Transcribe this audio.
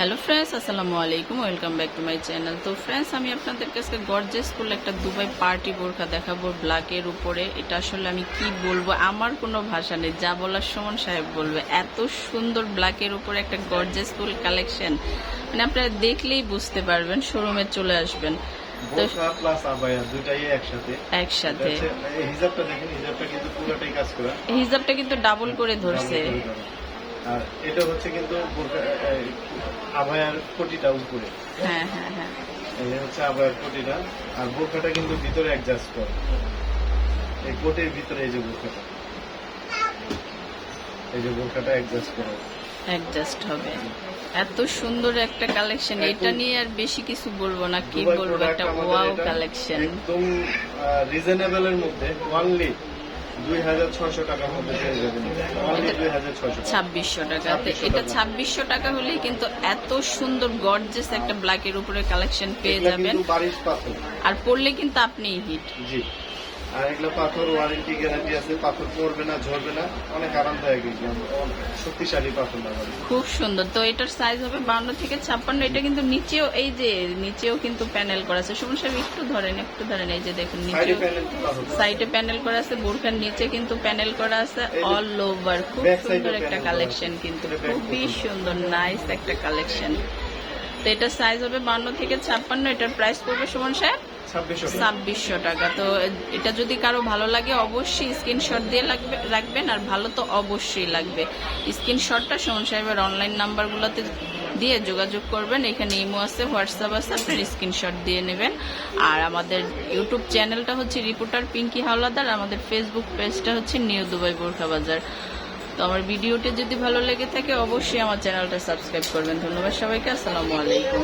Hello friends আসসালামু আলাইকুম welcome back to my channel তো ফ্রেন্ডস আমি আপনাদের কাছে গর্জেস করলে একটা দুবাই পার্টি বোরখা দেখাবো ব্ল্যাকের উপরে। এটা আসলে আমি কি বলব? আমার কোনো ভাষা নেই। যা বলার সমান সাহেব বলবে। এত সুন্দর ব্ল্যাকের উপরে একটা গর্জেস ফুল কালেকশন মানে আপনারা দেখলেই বুঝতে পারবেন শোরুমে চলে আসবেন। একসাথে। হিজাবটা কিন্তু ডাবল করে। ধরছে। আর এটা হচ্ছে কিন্তু এই, কোটিটা উপরে। হ্যাঁ হ্যাঁ হ্যাঁ। এই হচ্ছে আবায়ার কোটিটা আর বোরকাটা কিন্তু ভিতরে অ্যাডজাস্ট করে। এই কোটের ভিতরে এই যে বোরকাটা এই যে বোরকাটা অ্যাডজাস্ট করে। অ্যাডজাস্ট হবে। এত সুন্দর একটা কালেকশন এটা নিয়ে আর বেশি কিছু বলব না। কি বলব? একটা ওয়াও কালেকশন একদম রিজনেবল এর মধ্যে। অনলি ছাব্বিশশো টাকা। তো 2600 এটা ছাব্বিশশো টাকা হলেই কিন্তু এত সুন্দর গর্জেস একটা ব্ল্যাকের উপরে কালেকশন পেয়ে যাবেন। আর পড়লে কিন্তু আপনি হিট জি। আর এগুলো পাথর ওয়ারেন্টি গ্যারান্টি আছে পাথর পড়বে না ঝরবে না অনেক আরামদায়ক শক্তিশালী পাথর খুব সুন্দর। তো এটার সাইজ হবে বান্ন থেকে ছাপ্পান্ন এটা কিন্তু নিচেও এই যে নিচেও কিন্তু প্যানেল করা আছে। সুমন সাহেব একটু ধরেন একটু ধরেন এই যে দেখুন পাথর সাইডে প্যানেল করা আছে বোরখার নিচে কিন্তু প্যানেল করা আছে অল ওভার খুব সুন্দর একটা কালেকশন কিন্তু। খুবই সুন্দর নাইস একটা কালেকশন তো এটা সাইজ হবে বান্ন থেকে ছাপ্পান্ন এটার প্রাইস পড়বে সুমন সাহেব? ছাব্বিশশো টাকা। টাকা। তো এটা যদি কারও ভালো লাগে অবশ্যই স্ক্রিনশট দিয়ে লাগবে রাখবেন আর ভালো তো অবশ্যই লাগবে। স্ক্রিনশটটা সুমন সাহেবের অনলাইন নাম্বারগুলোতে দিয়ে যোগাযোগ করবেন এখানে ইমো আছে হোয়াটসঅ্যাপ আছে আপনার স্ক্রিনশট দিয়ে নেবেন। আর আমাদের ইউটিউব চ্যানেলটা হচ্ছে রিপোর্টার পিঙ্কি হাওলাদার আমাদের ফেসবুক পেজটা হচ্ছে নিউ দুবাই বোরখা বাজার। তো আমার ভিডিওটি যদি ভালো লেগে থাকে অবশ্যই আমার চ্যানেলটা সাবস্ক্রাইব করবেন। ধন্যবাদ সবাইকে আসসালামু আলাইকুম।